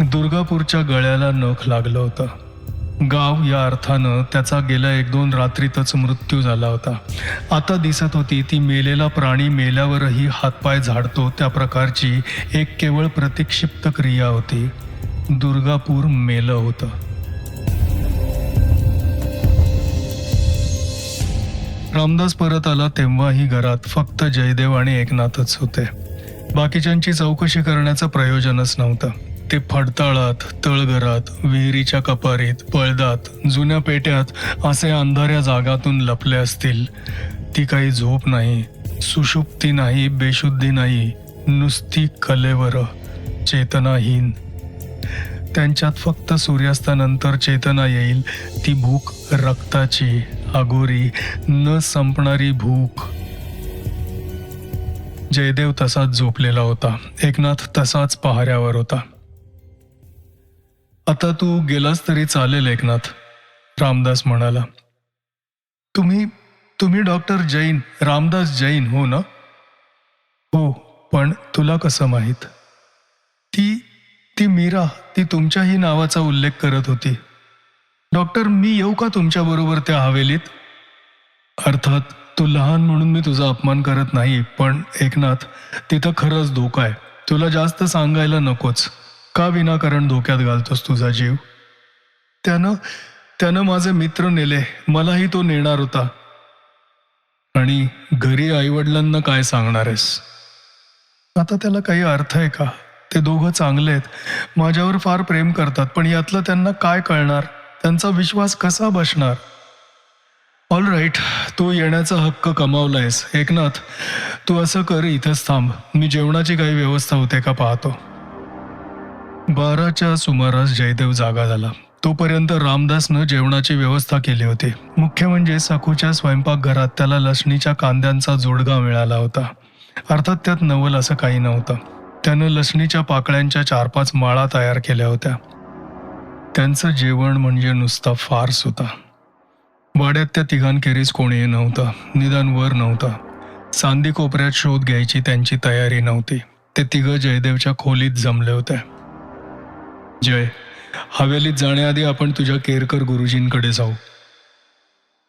दुर्गापूरच्या गळ्याला नख लागलं होतं. गाव या अर्थानं त्याचा गेल्या एक दोन रात्रीतच मृत्यू झाला होता. आता दिसत होती ती मेलेला प्राणी मेल्यावरही हातपाय झाडतो त्या प्रकारची एक केवळ प्रतिक्षिप्त क्रिया होती. दुर्गापूर मेलं होतं. रामदास परत आला तेव्हाही घरात फक्त जयदेव आणि एकनाथच होते. बाकीच्यांची चौकशी करण्याचं प्रयोजनच नव्हतं. ते फडताळात तळघरात विहिरीच्या कपारीत पळदात जुन्या पेट्यात असे अंधाऱ्या जागातून लपले असतील. ती काही झोप नाही सुषुप्ती नाही बेशुद्धी नाही नुसती कलेवर चेतनाहीन. त्यांच्यात फक्त सूर्यास्तानंतर चेतना येईल ती भूक रक्ताची अगोरी न संपणारी भूक. जयदेव तसाच झोपलेला होता. एकनाथ तसाच पहाऱ्यावर होता. आता तू गेलास तरी चालेल एकनाथ रामदास म्हणाला. तुम्ही तुम्ही डॉक्टर जैन रामदास जैन हो ना? हो पण तुला कसं माहीत? ती ती मीरा ती तुमच्याही नावाचा उल्लेख करत होती. डॉक्टर मी येऊ का तुमच्या बरोबर त्या हवेलीत? अर्थात तू लहान म्हणून मी तुझा अपमान करत नाही पण एकनाथ तिथं खरंच धोका आहे. तुला जास्त सांगायला नकोच. का विनाकारण धोक्यात घालतोस तुझा जीव. त्यानं त्यानं माझे मित्र नेले. मलाही तो नेणार होता. आणि घरी आईवडिलांना काय सांगणार आहेस आता त्याला काही अर्थ आहे का? ते दोघं चांगले आहेत. माझ्यावर फार प्रेम करतात पण यातलं त्यांना काय कळणार? त्यांचा विश्वास कसा बसणार? ऑल राईट तू येण्याचा हक्क कमावलायस. एकनाथ तू असं कर इथंच थांब. मी जेवणाची काही व्यवस्था होते का पाहतो. बाराच्या सुमारास जयदेव जागा झाला. तोपर्यंत रामदासनं जेवणाची व्यवस्था केली होती. मुख्य म्हणजे सखूच्या स्वयंपाकघरात त्याला लसणीच्या कांद्यांचा जोडगा मिळाला होता. अर्थात त्यात नवल असं काही नव्हतं. त्यानं लसणीच्या पाकळ्यांच्या चार पाच माळा तयार केल्या होत्या. त्यांचं जेवण म्हणजे नुसता फार्स होता. वाड्यात त्या तिघांखेरीज कोणीही नव्हतं. निदान वर नव्हतं. सांदी कोपऱ्यात शोध घ्यायची त्यांची तयारी नव्हती. ते तिघं जयदेवच्या खोलीत जमले होते. जय. हवेलीत जाण्याआधी आपण तुझ्या केरकर गुरुजींकडे जाऊ.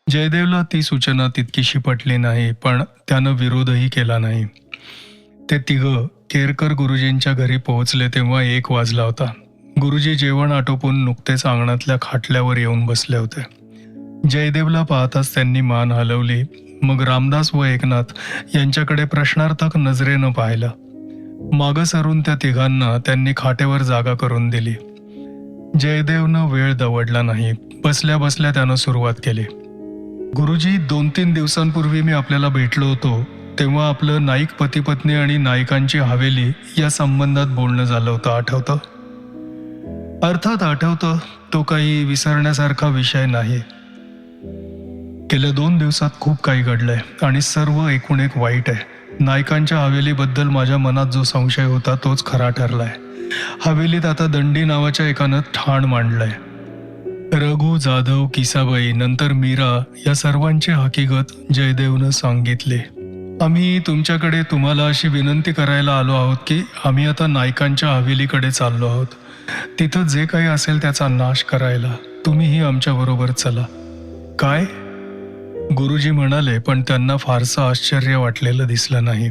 जयदेवला ती सूचना तितकीशी पटली नाही पण त्यानं विरोधही केला नाही. ते तिघं केरकर गुरुजींच्या घरी पोहोचले तेव्हा एक वाजला होता. गुरुजी जेवण आटोपून नुकतेच अंगणातल्या खाटल्यावर येऊन बसले होते. जयदेवला पाहताच त्यांनी मान हलवली. मग रामदास व एकनाथ यांच्याकडे प्रश्नार्थक नजरेनं पाहिलं. मागं सरून त्या तिघांना त्यांनी खाटेवर जागा करून दिली. जयदेवनं वेळ दवडला नाही. बसल्या बसल्या त्यानं सुरुवात केली. गुरुजी दोन तीन दिवसांपूर्वी मी आपल्याला भेटलो होतो. तेव्हा आपलं नाईक पतीपत्नी आणि नायकांची हवेली या संबंधात बोलणं झालं होतं. आठवतं? अर्थात आठवतं तो काही विसरण्यासारखा विषय नाही. गेल्या दोन दिवसात खूप काही घडलंय आणि सर्व एकूण एक वाईट आहे. नायकांच्या हवेलीबद्दल माझ्या मनात जो संशय होता तोच खरा ठरलाय. हवेलीत आता दंडी नावाच्या एकानं ठाण मांडलंय. रघु जाधव किसाबाई नंतर मीरा या सर्वांची हकीकत जयदेवनं सांगितली. आम्ही तुमच्याकडे तुम्हाला अशी विनंती करायला आलो आहोत की आम्ही आता नायकांच्या हवेलीकडे चाललो आहोत. तिथं जे काही असेल त्याचा नाश करायला तुम्हीही आमच्याबरोबर चला. काय? गुरुजी म्हणाले पण त्यांना फारसं आश्चर्य वाटलेलं दिसलं नाही.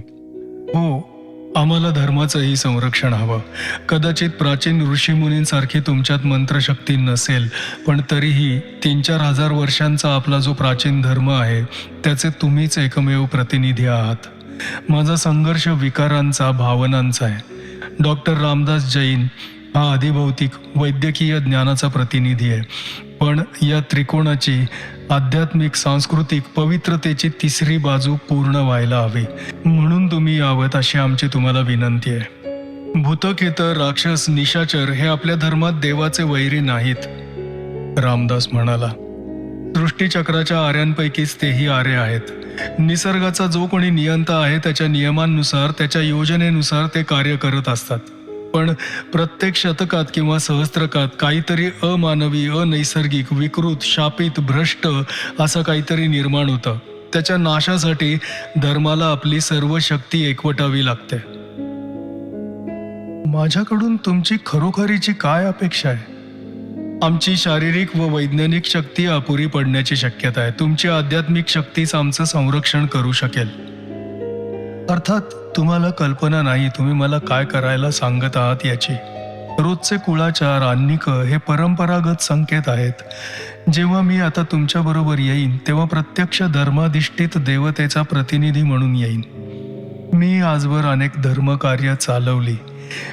हो आम्हाला धर्माचंही संरक्षण हवं. कदाचित प्राचीन ऋषीमुनींसारखी तुमच्यात मंत्रशक्ती नसेल पण तरीही तीन चार हजार वर्षांचा आपला जो प्राचीन धर्म आहे त्याचे तुम्हीच एकमेव प्रतिनिधी आहात. माझा संघर्ष विकारांचा भावनांचा आहे. डॉक्टर रामदास जैन हा अधिभौतिक वैद्यकीय ज्ञानाचा प्रतिनिधी आहे. पण या त्रिकोणाची आध्यात्मिक सांस्कृतिक पवित्रतेची तिसरी बाजू पूर्ण व्हायला हवी. म्हणून तुम्ही यावत अशी आमची तुम्हाला विनंती आहे. भूतकेतर राक्षस निशाचर हे आपल्या धर्मात देवाचे वैरी नाहीत. रामदास म्हणाला सृष्टीचक्राच्या आर्यांपैकीच तेही आरे आहेत. निसर्गाचा जो कोणी नियंता आहे त्याच्या नियमांनुसार त्याच्या योजनेनुसार ते कार्य करत असतात. पण प्रत्येक शतकात किंवा सहस्त्रकात काहीतरी अमानवी अनैसर्गिक विकृत शापित भ्रष्ट असं काहीतरी निर्माण होतं. त्याच्या नाशासाठी धर्माला आपली सर्व शक्ती एकवटावी लागते. माझ्याकडून तुमची खरोखरीची काय अपेक्षा आहे? आमची शारीरिक व वैज्ञानिक शक्ती अपुरी पडण्याची शक्यता आहे. तुमची आध्यात्मिक शक्तीच आमचं संरक्षण करू शकेल. अर्थात तुम्हाला कल्पना नाही तुम्ही मला काय करायला सांगत आहात याची. रोजचे कुळाचार अन्निक हे परंपरागत संकेत आहेत. जेव्हा मी आता तुमच्याबरोबर येईन तेव्हा प्रत्यक्ष धर्माधिष्ठित देवतेचा प्रतिनिधी म्हणून येईन. मी आजवर अनेक धर्मकार्य चालवली.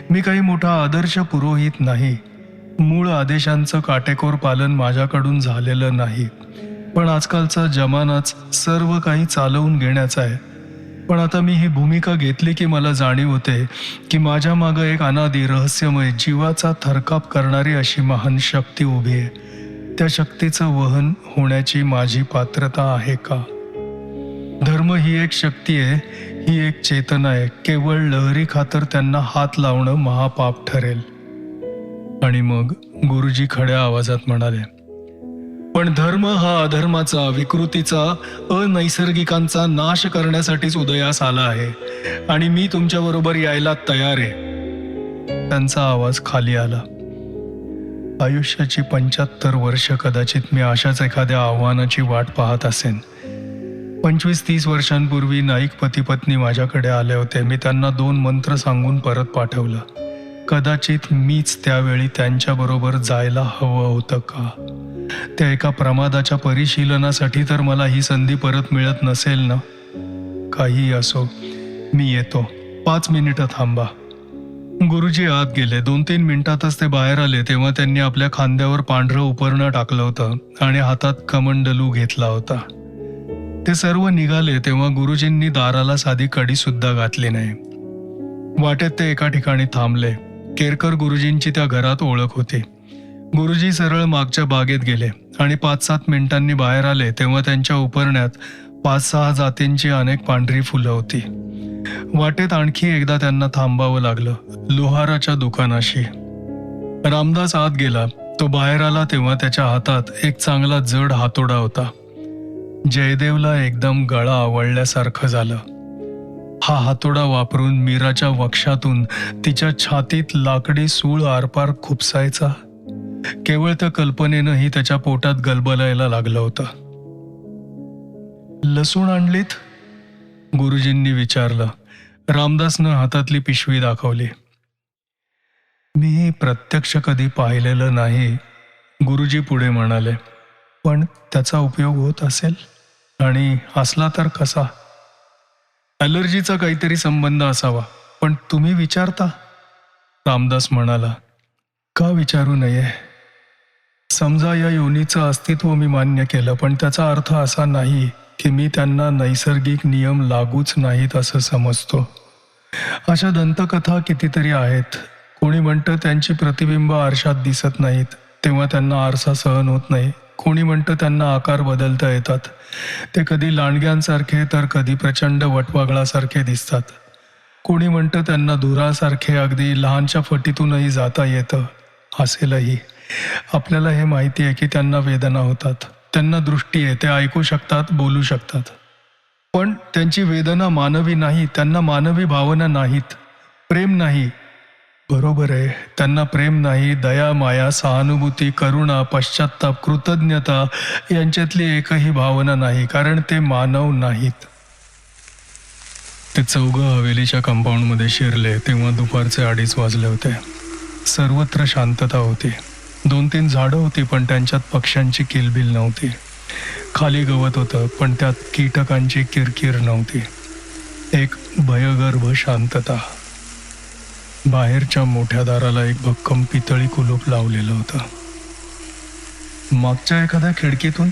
मी काही मोठा आदर्श पुरोहित नाही. मूळ आदेशांचं काटेकोर पालन माझ्याकडून झालेलं नाही. पण आजकालचा जमानाच सर्व काही चालवून घेण्याचा आहे. पण आता मी ही भूमिका घेतली की मला जाणीव होते की माझ्या मागं एक अनादी रहस्यमय जीवाचा थरकाप करणारी अशी महान शक्ती उभी आहे. त्या शक्तीचं वहन होण्याची माझी पात्रता आहे का? धर्म ही एक शक्ती आहे ही एक चेतना आहे. केवळ लहरी खातर त्यांना हात लावणं महापाप ठरेल. आणि मग गुरुजी खड्या आवाजात म्हणाले पण धर्म हा अधर्माचा विकृतीचा अनैसर्गिकांचा नाश करण्यासाठीच उदयास आला आहे. आणि मी तुमच्याबरोबर यायला तयार आहे. त्यांचा आवाज खाली आला. आयुष्याची पंच्याहत्तर वर्ष कदाचित मी अशाच एखाद्या आव्हानाची वाट पाहत असेन. पंचवीस तीस वर्षांपूर्वी नाईक पती पत्नी माझ्याकडे आले होते. मी त्यांना दोन मंत्र सांगून परत पाठवलं. कदाचित मीच त्यावेळी त्यांच्याबरोबर जायला हवं होतं का? त्या एका प्रमादाच्या परिशीलनासाठी तर मला ही संधी परत मिळत नसेल ना? काही असो मी येतो. पाच मिनिटं थांबा. गुरुजी आत गेले. दोन तीन मिनिटातच ते बाहेर आले तेव्हा त्यांनी आपल्या खांद्यावर पांढरं उपरणं टाकलं होतं आणि हातात कमंडलू घेतला होता. ते सर्व निघाले तेव्हा गुरुजींनी दाराला साधी कडी सुद्धा घातली नाही. वाटेत ते एका ठिकाणी थांबले. केरकर गुरुजींची त्या घरात ओळख होती. गुरुजी सरळ मागच्या बागेत गेले आणि पाच सात मिनिटांनी बाहेर आले तेव्हा त्यांच्या उपरण्यात पाच सहा जातींची अनेक पांढरी फुलं होती. वाटेत आणखी एकदा त्यांना थांबावं लागलं लोहाराच्या दुकानाशी. रामदास आत गेला. तो बाहेर आला तेव्हा त्याच्या हातात एक चांगला जड हातोडा होता. जयदेवला एकदम गळा आवळल्यासारखं झालं. हा हातोडा वापरून मीराच्या वक्षातून तिच्या छातीत लाकडी सूळ आरपार खुपसायचा केवळ त्या कल्पनेनंही त्याच्या पोटात गलबलायला लागलं होतं. लसूण आणलीत? गुरुजींनी विचारलं. रामदासनं हातातली पिशवी दाखवली. मी प्रत्यक्ष कधी पाहिलेलं नाही गुरुजी पुढे म्हणाले. पण त्याचा उपयोग होत असेल. आणि असला तर कसा? ॲलर्जीचा काहीतरी संबंध असावा पण तुम्ही विचारता? रामदास म्हणाला का विचारू नये? समजा या योनीचं अस्तित्व मी मान्य केलं पण त्याचा अर्थ असा नाही की मी त्यांना नैसर्गिक नियम लागूच नाहीत असं समजतो. अशा दंतकथा कितीतरी आहेत. कोणी म्हणतं त्यांची प्रतिबिंब आरशात दिसत नाहीत तेव्हा त्यांना आरसा सहन होत नाही. कोणी म्हणतं त्यांना आकार बदलता येतात. ते कधी लांडग्यांसारखे तर कधी प्रचंड वटवागळासारखे दिसतात. कोणी म्हणतं त्यांना धुरासारखे अगदी लहानच्या फटीतूनही जाता येतं असेलही. आपल्याला हे माहिती आहे की त्यांना वेदना होतात. त्यांना दृष्टी आहे ते ऐकू शकतात बोलू शकतात. पण त्यांची वेदना मानवी नाही त्यांना मानवी भावना नाहीत. प्रेम नाही. बरोबर आहे. त्यांना प्रेम नाही दया माया सहानुभूती करुणा पश्चाताप कृतज्ञता यांच्यातली एकही भावना नाही कारण ते मानव नाहीत. ते चौघं हवेलीच्या कंपाऊंडमध्ये शिरले तेव्हा दुपारचे अडीच वाजले होते. सर्वत्र शांतता होती. दोन तीन झाडं होती पण त्यांच्यात पक्ष्यांची किलबिल नव्हती. खाली गवत होतं पण त्यात कीटकांची किरकिर नव्हती. एक भयगर्भ शांतता. बाहेरच्या मोठ्या दाराला एक भक्कम पितळी कुलूप लावलेलं होतं. मागच्या एखाद्या खिडकीतून?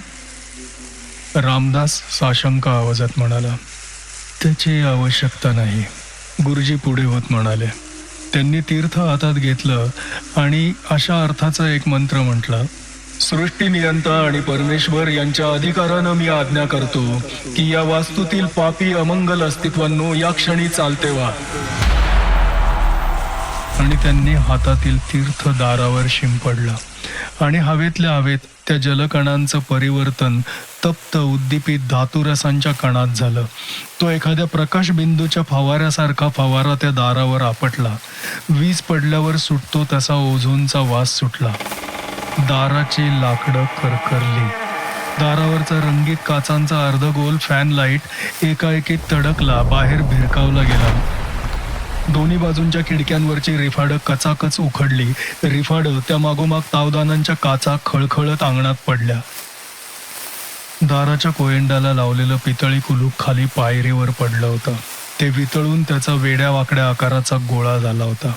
रामदास साशंक आवाजात म्हणाला त्याची आवश्यकता नाही. गुरुजी पुढे होत म्हणाले. त्यांनी तीर्थ हातात घेतलं आणि अशा अर्थाचा एक मंत्र म्हटला सृष्टी नियंता आणि परमेश्वर यांच्या अधिकारानं मी आज्ञा करतो की या वास्तूतील पापी अमंगल अस्तित्वांनो या क्षणी चालते वा आणि त्यांनी हातातील तीर्थ दारावर शिंपडला. आणि हवेतल्या हवेत त्या जलकणांचं परिवर्तन तप्त उद्दीपित धातुरसांच्या कणात झालं. तो एखाद्या प्रकाशबिंदूच्या फवाऱ्यासारखा फवारा त्या दारावर आपटला. वीज पडल्यावर सुटतो तसा ओझोनचा वास सुटला. दाराची लाकडं करकरली. दारावरचा रंगीत काचांचा अर्धगोल फॅन लाइट एकाएकी तडकला बाहेर भिरकावला गेला. दोन्ही बाजूंच्या खिडक्यांवरची रिफाडं कचाकच उखडली. रिफाडं त्या मागोमाग तावदानांच्या काचा खळखळत अंगणात पडल्या. दाराच्या कोयंडाला लावलेलं पितळी कुलूप खाली पायरीवर पडलं होतं. ते वितळून त्याचा वेड्या वाकड्या आकाराचा गोळा झाला होता.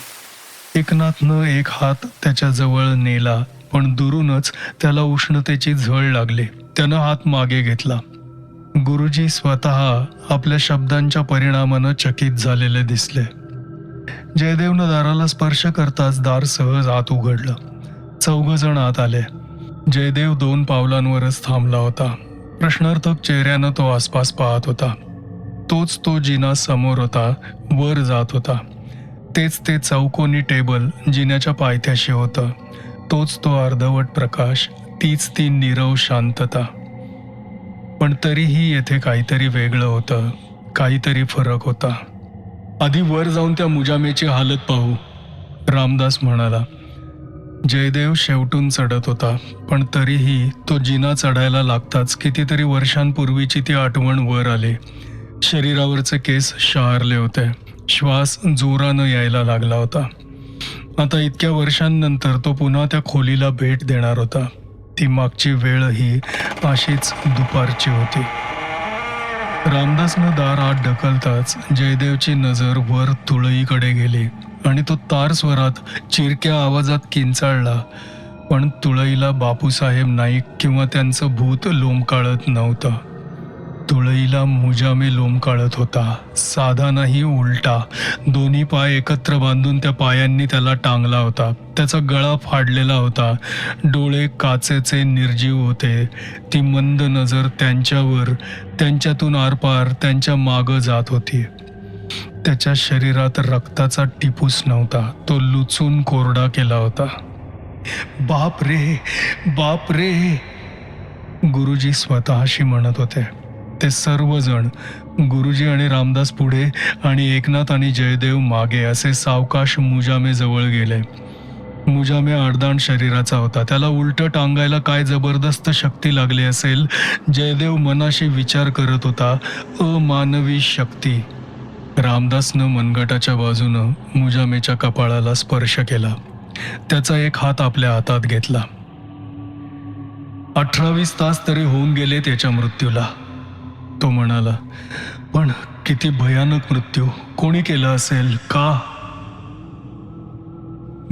एकनाथनं एक हात त्याच्याजवळ नेला पण दुरूनच त्याला उष्णतेची झळ लागली. त्यानं हात मागे घेतला. गुरुजी स्वतः आपल्या शब्दांच्या परिणामानं चकित झालेले दिसले. जयदेवनं दाराला स्पर्श करताच दार सहज आत उघडलं. चौघ जण आत आले. जयदेव दोन पावलांवरच थांबला होता. प्रश्नार्थक चेहऱ्यानं तो आसपास पाहत होता. तोच तो जिना समोर होता वर जात होता. तेच ते चौकोनी टेबल जिन्याच्या पायथ्याशी होतं. तोच तो अर्धवट प्रकाश तीच ती नीरव शांतता. पण तरीही येथे काहीतरी वेगळं होतं काहीतरी फरक होता. आधी वर जाऊन त्या मुजामेची हालत पाहू. रामदास म्हणाला जयदेव शेवटून चढत होता पण तरीही तो जिना चढायला लागताच कितीतरी वर्षांपूर्वीची ती आठवण वर आली. शरीरावरचे केस शहारले होते. श्वास जोरानं यायला लागला होता. आता इतक्या वर्षांनंतर तो पुन्हा त्या खोलीला भेट देणार होता. ती मागची वेळही अशीच दुपारची होती. रामदासनं दार आत ढकलताच जयदेवची नजर वर तुळईकडे गेली आणि तो तार स्वरात चिरक्या आवाजात किंचाळला. पण तुळईला बापूसाहेब नाईक किंवा त्यांचं भूत लोंबकाळत नव्हतं. तुळईला मुजामे लोंबकाळत होता. साधा नाही उलटा. दोन्ही पाय एकत्र बांधून त्या पायांनी त्याला टांगला होता. त्याचा गळा फाडलेला होता. डोळे काचेचे निर्जीव होते. ती मंद नजर त्यांच्यावर त्यांच्यातून आरपार त्यांच्या मागं जात होती. त्याच्या शरीरात रक्ताचा टिपूस नव्हता. तो लुचून कोरडा केला होता. बाप रे बाप रे गुरुजी स्वतःशी म्हणत होते. ते सर्वजण गुरुजी आणि रामदास पुढे आणि एकनाथ आणि जयदेव मागे असे सावकाश मुजामेजवळ गेले. मुजामे आडदाण शरीराचा होता. त्याला उलट टांगायला काय जबरदस्त शक्ती लागली असेल? जयदेव मनाशी विचार करत होता अमानवी शक्ती. रामदासनं मनगटाच्या बाजूनं मुजामेच्या कपाळाला स्पर्श केला. त्याचा एक हात आपल्या हातात घेतला. अठरावीस तास तरी होऊन गेले त्याच्या मृत्यूला. तो म्हणाला पण किती भयानक मृत्यू. कोणी केला असेल? का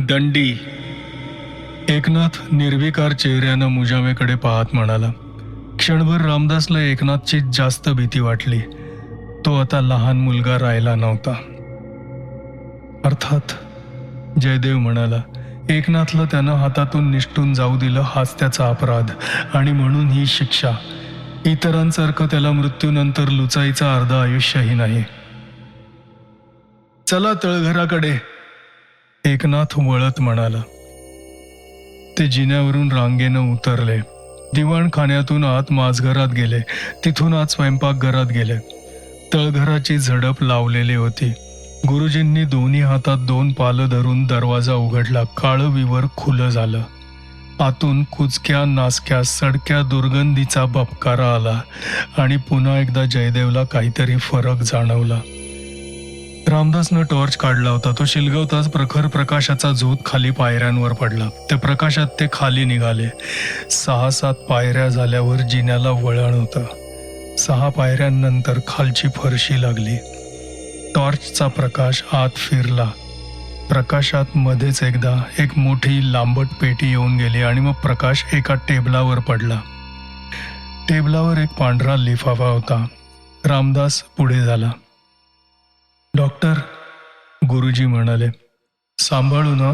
दंडी. एकनाथ निर्विकार चेहऱ्यानं मुजामेकडे पाहत म्हणाला क्षणभर रामदासला एकनाथची जास्त भीती वाटली. तो आता लहान मुलगा राहिला नव्हता. अर्थात जयदेव म्हणाला एकनाथला त्यानं हातातून निष्ठून जाऊ दिलं हाच त्याचा अपराध आणि म्हणून ही शिक्षा. इतरांसारखं त्याला मृत्यूनंतर लुचाईचं अर्ध आयुष्यही नाही. चला तळघराकडे. एकनाथ वळत म्हणाला ते जिन्यावरून रांगेनं उतरले. दिवाणखान्यातून आत माझघरात गेले. तिथून आत स्वयंपाकघरात गेले. तळघराची झडप लावलेली होती. गुरुजींनी दोन्ही हातात दोन पालं धरून दरवाजा उघडला. काळं विवर खुलं झालं. आतून कुचक्या नासक्या सडक्या दुर्गंधीचा बपकारा आला आणि पुन्हा एकदा जयदेवला काहीतरी फरक जाणवला. रामदासनं टॉर्च काढला होता. तो शिलगवताच प्रखर प्रकाशाचा झोत खाली पायऱ्यांवर पडला. त्या प्रकाशात ते खाली निघाले. सहा सात पायऱ्या झाल्यावर जिन्याला वळण होतं. सहा पायऱ्यांनंतर खालची फरशी लागली. टॉर्चचा प्रकाश आत फिरला. प्रकाशात मध्येच एकदा एक मोठी लांबट पेटी येऊन गेली आणि मग प्रकाश एका टेबलावर पडला. टेबलावर एक पांढरा लिफाफा होता. रामदास पुढे झाला. डॉक्टर गुरुजी म्हणाले सांभाळू ना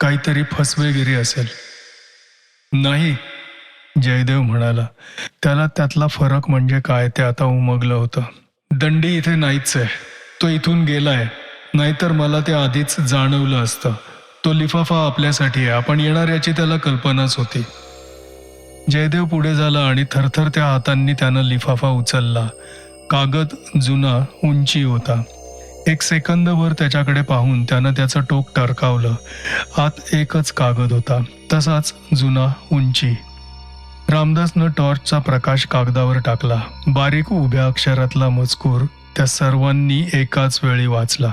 काहीतरी फसवेगिरी असेल. नाही जयदेव म्हणाला त्याला त्यातला फरक म्हणजे काय ते आता उमगलं होतं. दंडी इथे नाहीच आहे. तो इथून गेलाय. नाहीतर मला ते आधीच जाणवलं असतं. तो लिफाफा आपल्यासाठी आहे. आपण येणार याची त्याला कल्पनाच होती. जयदेव पुढे झाला आणि थरथर त्या हातांनी त्यानं लिफाफा उचलला. कागद जुना उंची होता. एक सेकंदभर त्याच्याकडे पाहून त्यानं त्याचं टोक टरकावलं. आत एकच कागद होता. तसाच जुना उंची. रामदासनं टॉर्चचा प्रकाश कागदावर टाकला. बारीक उभ्या अक्षरातला मजकूर त्या सर्वांनी एकाच वेळी वाचला.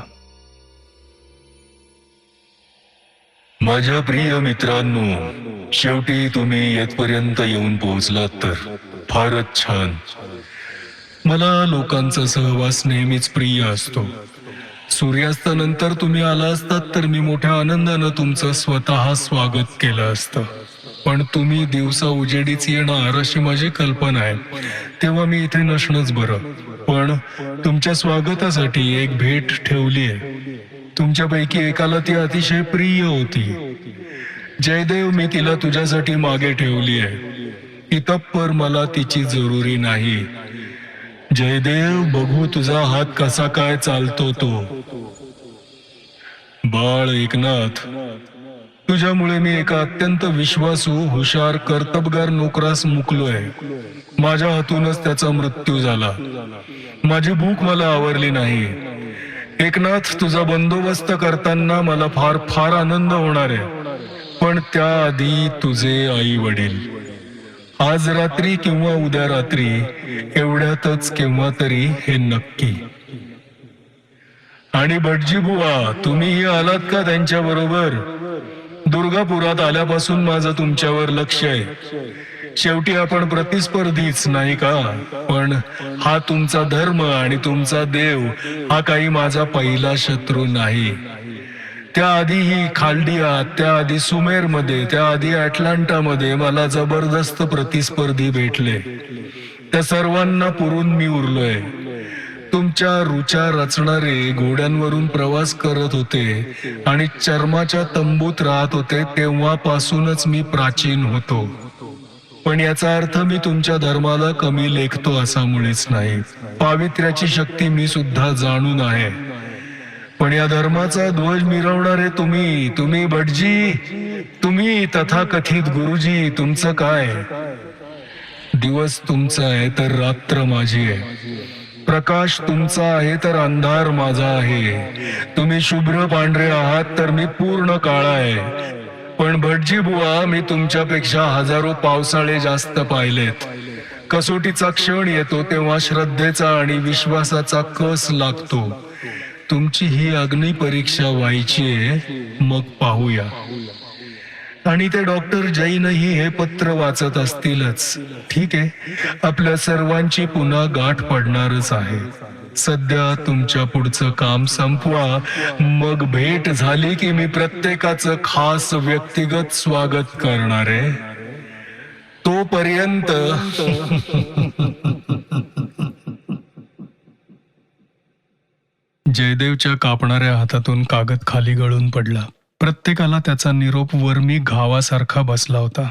माझ्या प्रिय मित्रांनो शेवटी तुम्ही येथपर्यंत येऊन पोहोचलात तर फारच छान. मला लोकांचा सहवास नेहमीच प्रिय असतो. सूर्यास्तानंतर तुम्ही आला असतात तर मी मोठ्या आनंदानं तुमचं स्वतः स्वागत केलं असतं. पण तुम्ही दिवसा उजेडीच येणार अशी माझी कल्पना आहे. तेव्हा मी इथे नसणंच बरं. पण तुमच्या स्वागतासाठी एक भेट ठेवली आहे. तुमच्यापैकी एकाला ती अतिशय प्रिय होती. जयदेव मी तिला तुझ्यासाठी मागे ठेवली आहे. इतप्पर मला तिची जरुरी नाही. जयदेव बघू तुझा हात कसा काय चालतो तो. बाळ एकनाथ तुझ्यामुळे मी एका अत्यंत विश्वासू हुशार कर्तबगार नोकरास मुकलोय. माझ्या हातूनच त्याचा मृत्यू झाला. माझी भूक मला आवरली नाही. एकनाथ तुझा बंदोबस्त करताना मला फार फार आनंद होणार आहे. पण त्याआधी तुझे आई वडील. आज रात्री किंवा उद्या रात्री एवढ्यातच केव्हा तरी हे नक्की. आणि भटजी बुवा तुम्हीही आलात का त्यांच्या बरोबर? दुर्गापुरात आल्यापासून माझं तुमच्यावर लक्ष आहे. शेवटी आपण प्रतिस्पर्धीच नाही का? पण हा तुमचा धर्म आणि तुमचा देव हा काही माझा पहिला शत्रू नाही. त्याआधी ही खालडियात त्याआधी सुमेरमध्ये त्याआधी अटलांटामध्ये मला जबरदस्त प्रतिस्पर्धी भेटले. त्या सर्वांना पुरून मी उरलोय. तुमच्या रुचा रचणारे घोड्यांवरून प्रवास करत होते आणि चर्माच्या तंबूत राहत होते तेव्हापासूनच मी प्राचीन होतो. पण याचा अर्थ मी तुमच्या धर्माला कमी लेखतो असामुळेच नाही. पावित्र्याची शक्ती मी सुद्धा जाणून आहे. पण या धर्माचा ध्वज मिरवणारे तुम्ही. तुम्ही भटजी. तुम्ही तथाकथित गुरुजी. तुमचं काय? दिवस तुमचा आहे तर रात्र माझी आहे. प्रकाश तुमचा आहे तर अंधार माझा आहे. तुम्ही शुभ्र पांढरे आहात तर मी पूर्ण काळा आहे. पण भटजी बुवा मी तुमच्यापेक्षा हजारो पावसाळे जास्त पाहिलेत. कसोटीचा क्षण येतो तेव्हा श्रद्धेचा आणि विश्वासाचा कस लागतो? तुमची ही अग्निपरीक्षा व्हायची आहे मग पाहूया. आणि ते डॉक्टर जैनही हे पत्र वाचत असतीलच. ठीक आहे आपल्या सर्वांची पुन्हा गाठ पडणारच आहे. सध्या तुमच्या पुढचं काम संपवा. मग भेट झाली की मी प्रत्येकाचं खास व्यक्तिगत स्वागत करणार आहे. तोपर्यंत जयदेवच्या कापणाऱ्या हातातून कागद खाली गळून पडला. प्रत्येकाला त्याचा निरोप वर्मी घावासारखा बसला होता.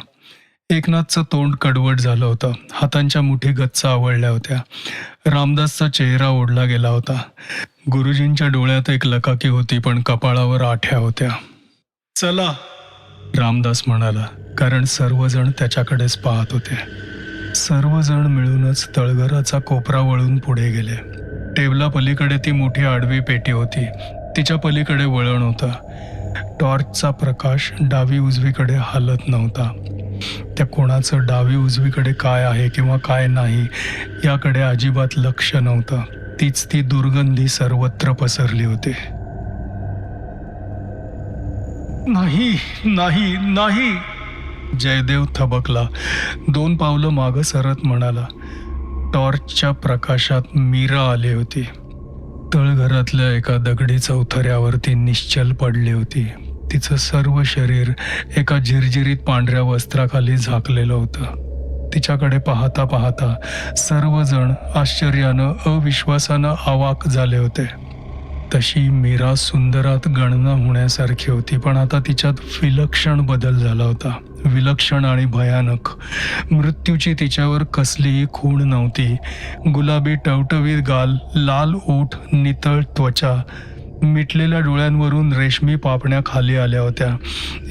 एकनाथचं तोंड कडवट झालं होतं. हातांच्या मुठी गच्च आवळल्या होत्या. रामदासचा चेहरा ओढला गेला होता. गुरुजींच्या डोळ्यात एक लकाकी होती पण कपाळावर आठ्या होत्या. चला रामदास म्हणाला कारण सर्वजण त्याच्याकडेच पाहत होते. सर्वजण मिळूनच तळघराचा कोपरा वळून पुढे गेले. टेबला पलीकडे ती मोठी आडवी पेटी होती. तिच्या पलीकडे वळण होतं. टॉर्चचा प्रकाश डावी उजवीकडे हालत नव्हता. त्या कोणाचं डावी उजवीकडे काय आहे किंवा काय नाही याकडे अजिबात लक्ष नव्हतं. तीच ती दुर्गंधी सर्वत्र पसरली होती. नाही नाही नाही! जयदेव थबकला. दोन पावलं मागं सरत म्हणाला टॉर्चच्या प्रकाशात मीरा आली होती. तळघरातल्या एका दगडी चौथऱ्यावरती निश्चल पडली होती. तिचं सर्व शरीर एका झिरझिरीत पांढऱ्या वस्त्राखाली झाकलेलं होतं. तिच्याकडे पाहता पाहता सर्वजण आश्चर्यानं अविश्वासानं अवाक झाले होते. तशी मीरा सुंदरात गणना होण्यासारखी होती पण आता तिच्यात विलक्षण बदल झाला होता. विलक्षण आणि भयानक. मृत्यूची तिच्यावर कसलीही खूण नव्हती. गुलाबी टवटवीत गाल लाल ओठ नितळ त्वचा मिटलेल्या डोळ्यांवरून रेशमी पापण्या खाली आल्या होत्या.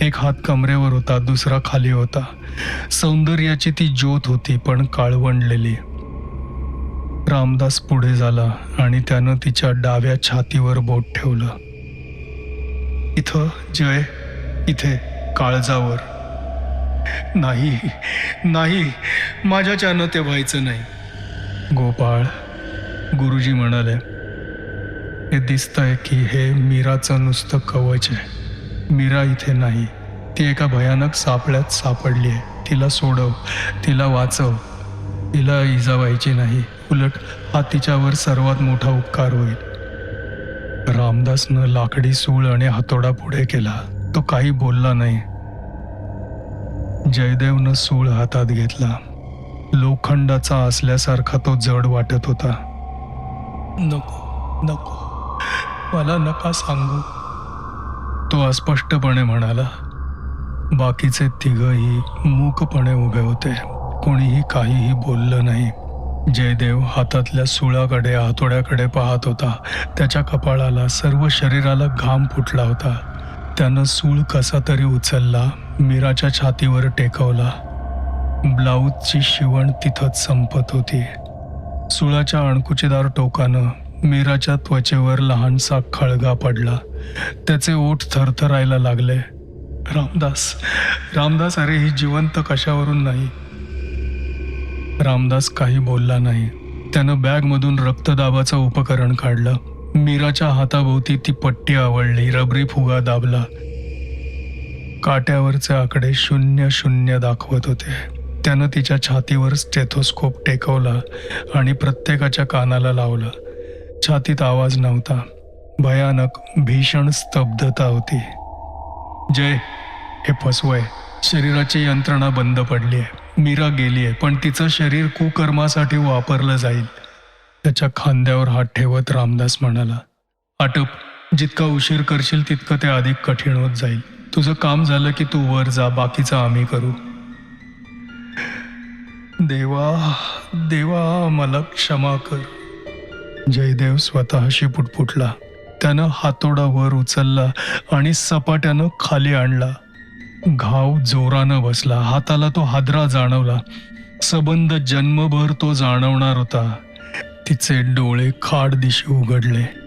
एक हात कमरेवर होता दुसरा खाली होता. सौंदर्याची ती ज्योत होती पण काळवंडलेली. रामदास पुढे झाला आणि त्यानं तिच्या डाव्या छातीवर बोट ठेवलं. इथं जय इथे काळजावर. नाही नाही माझ्याच्यानं ते व्हायचं नाही. गोपाळ गुरुजी म्हणाले हे दिसतंय की हे मीराचं नुसतं कवच आहे. मीरा इथे नाही. ती एका भयानक सापळ्यात सापडली आहे. तिला सोडव तिला वाचव. तिला इजा व्हायची नाही. उलट हा तिच्यावर सर्वात मोठा उपकार होईल. रामदासनं लाकडी सूळ आणि हातोडा पुढे केला. तो काही बोलला नाही. जयदेवनं सूळ हातात घेतला. लोखंडाचा असल्यासारखा तो जड वाटत होता. नको नको. मला नका सांगू. तो अस्पष्टपणे म्हणाला. बाकीचे तिघही मूकपणे उभे होते. कोणीही काहीही बोललं नाही. जयदेव हातातल्या सुळाकडे हातोड्याकडे पाहत होता. त्याच्या कपाळाला सर्व शरीराला घाम फुटला होता. त्यानं सूळ कसा तरी उचलला मीराच्या छातीवर टेकवला. ब्लाऊजची शिवण तिथंच संपत होती. सुळाच्या अणकुचीदार टोकानं मीराच्या त्वचेवर लहानसा खळगा पडला. त्याचे ओठ थरथरायला लागले. रामदास रामदास अरे ही जिवंत कशावरून नाही? रामदास काही बोलला नाही. त्यानं बॅगमधून रक्तदाबाचं उपकरण काढलं. मीराच्या हाताभोवती ती पट्टी आवळली रबरी फुगा दाबला. काट्यावरचे आकडे शून्य शून्य दाखवत होते. त्यानं तिच्या छातीवर स्टेथोस्कोप टेकवला आणि प्रत्येकाच्या कानाला लावलं. छातीत आवाज नव्हता. भयानक भीषण स्तब्धता होती. जय हे फसवय. शरीराची यंत्रणा बंद पडली आहे मीरा गेली आहे पण तिचं शरीर कुकर्मासाठी वापरलं जाईल. त्याच्या खांद्यावर हात ठेवत रामदास म्हणाला आटप जितका उशीर करशील तितकं ते अधिक कठीण होत जाईल. तुझं काम झालं की तू वर जा बाकीचं आम्ही करू. देवा देवा मला क्षमा कर. जयदेव स्वतःशी पुटपुटला. त्यानं हातोडा वर उचलला आणि सपाट्यानं खाली आणला. घाव जोरानं बसला. हाताला तो हादरा जाणवला. सबंध जन्मभर तो जाणवणार होता. तिचे डोळे खाड दिशी उघडले.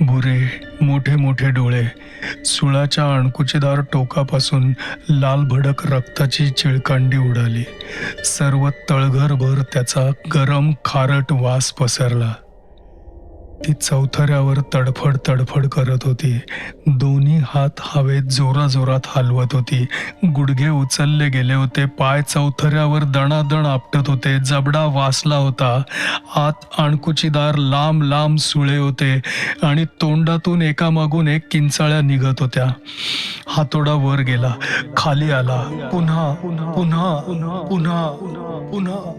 बुरे मोठे मोठे डोळे. सुळाच्या अणकुचीदार टोकापासून लाल भडक रक्ताची चिळकांडी उडाली. सर्व तळघरभर त्याचा गरम खारट वास पसरला. ती चौथऱ्यावर तडफड तडफड करत होती. दोन्ही हात हवेत जोराजोरात हलवत होती. गुडघे उचलले गेले होते. पाय चौथऱ्यावर दणादण आपटत होते. जबडा वासला होता. आत अणकुचीदार लांब लांब सुळे होते आणि तोंडातून एकामागून एक किंचाळ्या निघत होत्या. हातोडा वर गेला. खाली आला. पुन्हा पुन्हा पुन्हा पुन्हा पुन्हा